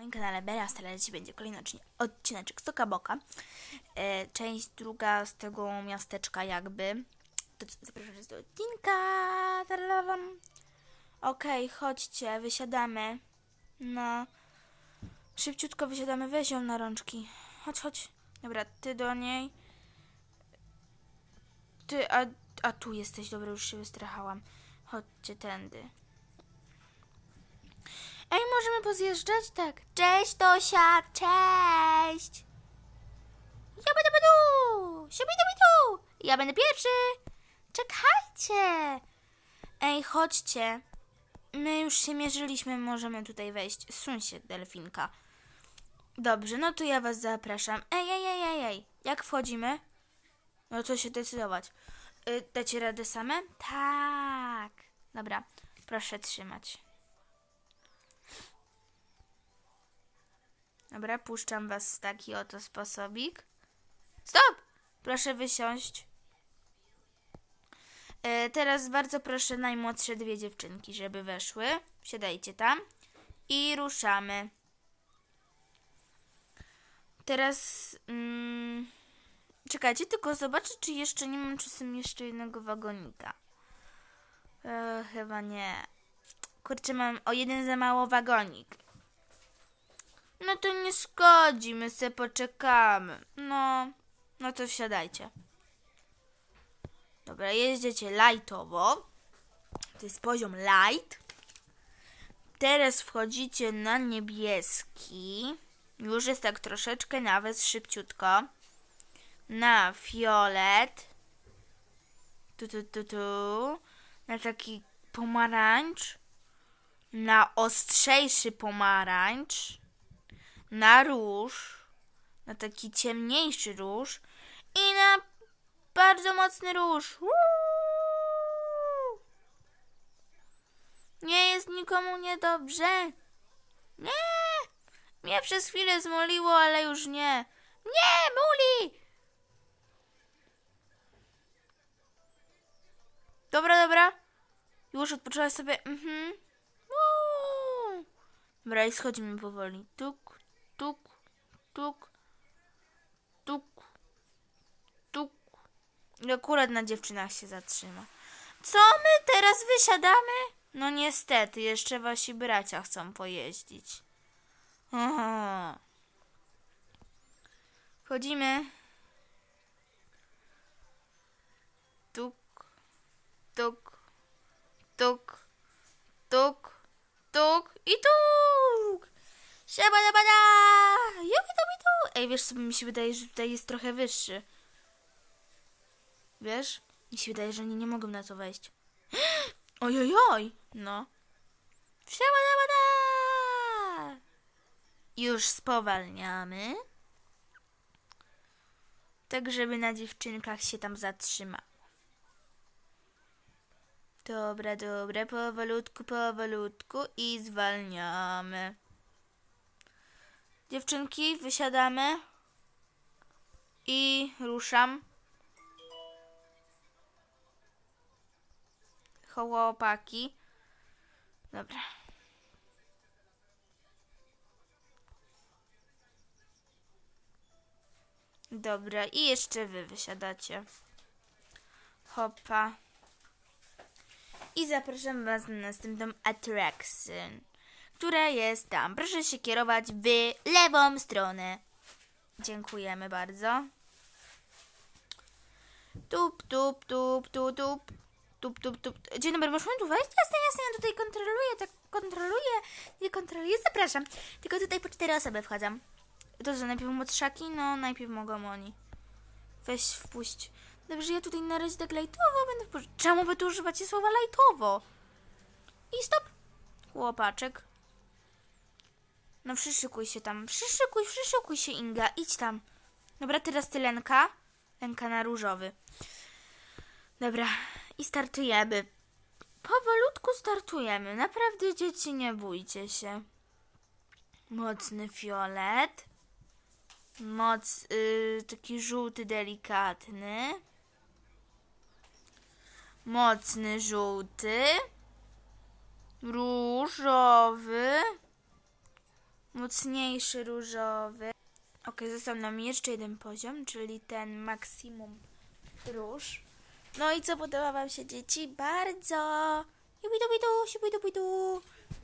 moim kanale Bela Stella będzie kolejny odcineczek Soka Boka. E, część druga z tego miasteczka jakby. To zapraszam do odcinka. Okej, chodźcie, wysiadamy. No. Szybciutko wysiadamy, weź ją na rączki. Chodź, chodź. Dobra, ty do niej. Ty, a, a tu jesteś, dobra, już się wystrachałam. Chodźcie tędy. Ej, możemy pozjeżdżać? Tak. Cześć, Tosia, cześć! Ja będę tu! tu! Ja będę pierwszy! Czekajcie! Ej, chodźcie. My już się mierzyliśmy, możemy tutaj wejść. Suń się, delfinka. Dobrze, no to ja was zapraszam. Ej, ej, ej, ej, ej. Jak wchodzimy? No to się decydować. Y, dacie radę same? Tak. Dobra, proszę trzymać. Dobra, puszczam was w taki oto sposobik. Stop! Proszę wysiąść. E, teraz bardzo proszę najmłodsze dwie dziewczynki, żeby weszły. Siadajcie tam. I ruszamy. Teraz... Mm, czekajcie, tylko zobaczę, czy jeszcze nie mam czasem jeszcze jednego wagonika. E, chyba nie. Kurczę, mam o jeden za mało wagonik. No to nie szkodzi, my se poczekamy. No, no to wsiadajcie. Dobra, jeździecie lightowo. To jest poziom light. Teraz wchodzicie na niebieski. Już jest tak troszeczkę nawet szybciutko. Na fiolet. Tu, tu, tu, tu. Na taki pomarańcz. Na ostrzejszy pomarańcz na róż, na taki ciemniejszy róż i na bardzo mocny róż. Nie jest nikomu niedobrze. Nie! Mnie przez chwilę zmoliło, ale już nie. Nie, muli! Dobra, dobra. Już odpoczęłaś sobie. Mhm. Dobra, i schodzimy powoli. Tuk, tuk, tuk, tuk, tuk. I akurat na dziewczynach się zatrzyma. Co my teraz wysiadamy? No niestety, jeszcze wasi bracia chcą pojeździć. Aha. Wchodzimy. Tuk, tuk, tuk, tuk, tuk i tuk. Siabadabada! Jubidubidu! Ej, wiesz co, mi się wydaje, że tutaj jest trochę wyższy. Wiesz? Mi się wydaje, że oni nie mogą na to wejść. Ojojoj! No. Siabadabada! Już spowalniamy. Tak, żeby na dziewczynkach się tam zatrzymał. Dobra, dobra, powolutku, powolutku i zwalniamy. Dziewczynki, wysiadamy i ruszam. Chłopaki. Dobra. Dobra, i jeszcze wy wysiadacie. Hopa. I zapraszam was na następną attraction która jest tam. Proszę się kierować w lewą stronę. Dziękujemy bardzo. Tup, tup, tup, tup, tup. Tup, tup, tup. Dzień dobry, możemy tu wejść? Jasne, jasne, ja tutaj kontroluję, tak kontroluję, nie kontroluję, zapraszam. Tylko tutaj po cztery osoby wchodzą. To co, najpierw młodszaki? No, najpierw mogą oni. Weź, wpuść. Dobrze, ja tutaj na razie tak lajtowo będę. Czemu wy tu używacie słowa lajtowo? I stop. Chłopaczek. No przyszykuj się tam. Przyszykuj, przyszykuj się Inga. Idź tam. Dobra, teraz ty Lenka. Lenka na różowy. Dobra. I startujemy. Powolutku startujemy. Naprawdę dzieci nie bójcie się. Mocny fiolet. Moc yy, taki żółty, delikatny. Mocny żółty. Różowy mocniejszy różowy. Ok, został nam jeszcze jeden poziom, czyli ten maksimum róż. No i co podoba wam się dzieci? Bardzo! Jubidubidu.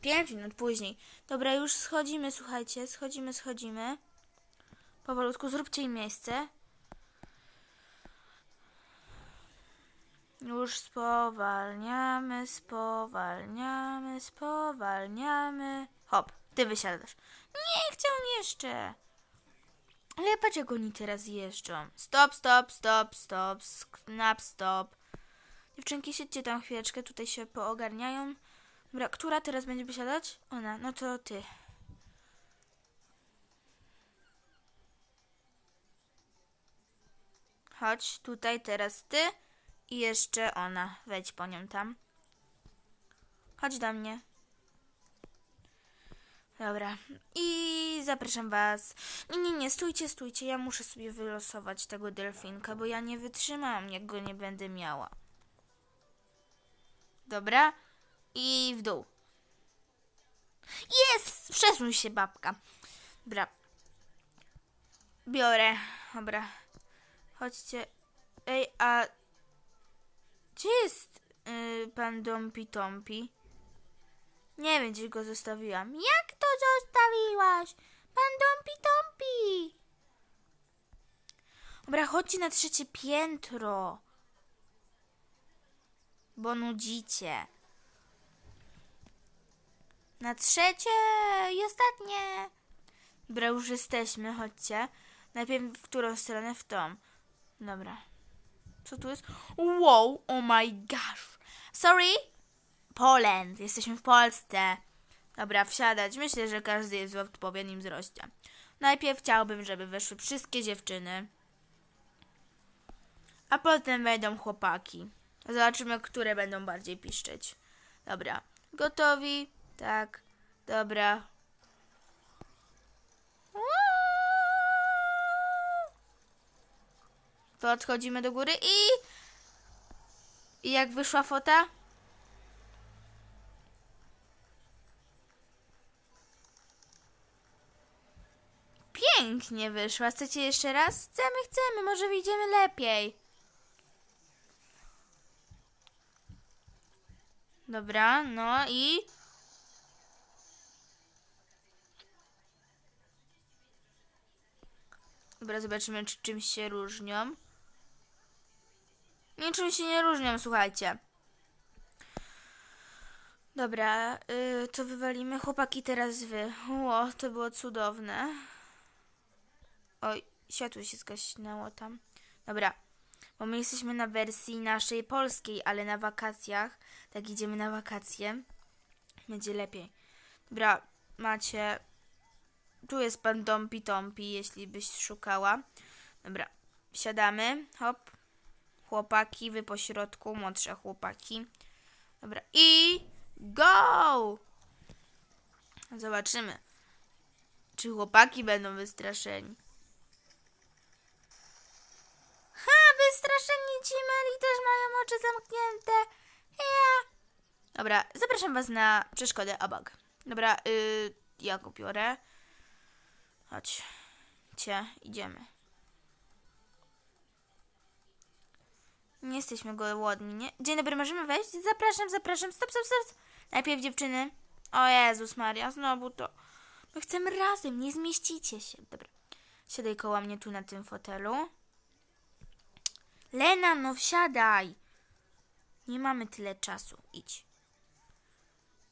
Pięć minut później. Dobra, już schodzimy, słuchajcie, schodzimy, schodzimy. Powolutku, zróbcie im miejsce. Już spowalniamy, spowalniamy, spowalniamy. Hop, ty wysiadasz. Nie, chciałam jeszcze. Ale patrz jak oni teraz jeżdżą. Stop, stop, stop, stop, snap, stop. Dziewczynki, siedźcie tam chwileczkę, tutaj się poogarniają. Dobra, która teraz będzie wysiadać? Ona, no to ty. Chodź, tutaj teraz ty i jeszcze ona. Wejdź po nią tam. Chodź do mnie. Dobra. I zapraszam was. Nie, nie, nie, stójcie, stójcie. Ja muszę sobie wylosować tego delfinka, bo ja nie wytrzymam, jak go nie będę miała. Dobra. I w dół. Jest! Przesuń się, babka. Dobra. Biorę. Dobra. Chodźcie. Ej, a... Gdzie jest y, pan Dompi Tompi? Nie wiem, gdzie go zostawiłam. Jak to zostawiłaś? Pan Dompi Tompi! Dobra, chodźcie na trzecie piętro. Bo nudzicie. Na trzecie i ostatnie. Dobra, już jesteśmy, chodźcie. Najpierw w którą stronę? W tą. Dobra. Co tu jest? Wow, oh my gosh. Sorry? Poland. Jesteśmy w Polsce. Dobra, wsiadać. Myślę, że każdy jest w odpowiednim wzroście. Najpierw chciałbym, żeby weszły wszystkie dziewczyny. A potem wejdą chłopaki. Zobaczymy, które będą bardziej piszczeć. Dobra. Gotowi? Tak. Dobra. To odchodzimy do góry i... I jak wyszła fota? Pięknie wyszła. Chcecie jeszcze raz? Chcemy, chcemy. Może wyjdziemy lepiej. Dobra, no i... Dobra, zobaczymy, czy czymś się różnią. Niczym się nie różnią, słuchajcie. Dobra, y, to wywalimy. Chłopaki, teraz wy. Ło, to było cudowne. Oj, światło się zgaśnęło tam. Dobra, bo my jesteśmy na wersji naszej polskiej, ale na wakacjach. Tak idziemy na wakacje. Będzie lepiej. Dobra, macie tu jest pan Dompi Tompi, jeśli byś szukała. Dobra, siadamy. Hop. Chłopaki, wy po środku, młodsze chłopaki. Dobra, i go! Zobaczymy, czy chłopaki będą wystraszeni. Wystraszeni ci mali też mają oczy zamknięte. Ja. Dobra, zapraszam was na przeszkodę obok. Dobra, yy, ja go biorę. Chodź. Cie, idziemy. Nie jesteśmy głodni, nie? Dzień dobry, możemy wejść? Zapraszam, zapraszam. Stop, stop, stop. Najpierw dziewczyny. O Jezus Maria, znowu to. My chcemy razem, nie zmieścicie się. Dobra. Siadaj koło mnie tu na tym fotelu. Lena, no wsiadaj. Nie mamy tyle czasu. Idź.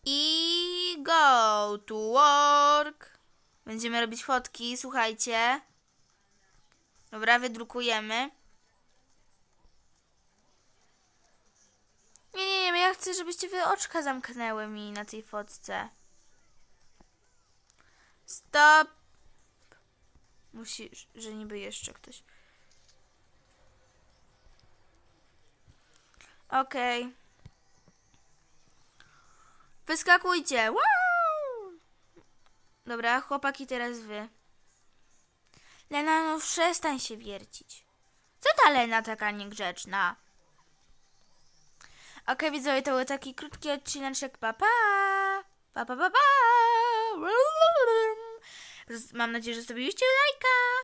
I go to work. Będziemy robić fotki, słuchajcie. Dobra, wydrukujemy. Nie, nie, nie, ja chcę, żebyście wy oczka zamknęły mi na tej fotce. Stop. Musi, że niby jeszcze ktoś. Okej. Okay. Wyskakujcie. Wow! Dobra, chłopaki, teraz wy. Lena, no przestań się wiercić. Co ta Lena taka niegrzeczna? Okej, okay, widzowie, to był taki krótki odcineczek. Pa, pa! Pa, pa, pa, pa! Mam nadzieję, że zostawiliście lajka.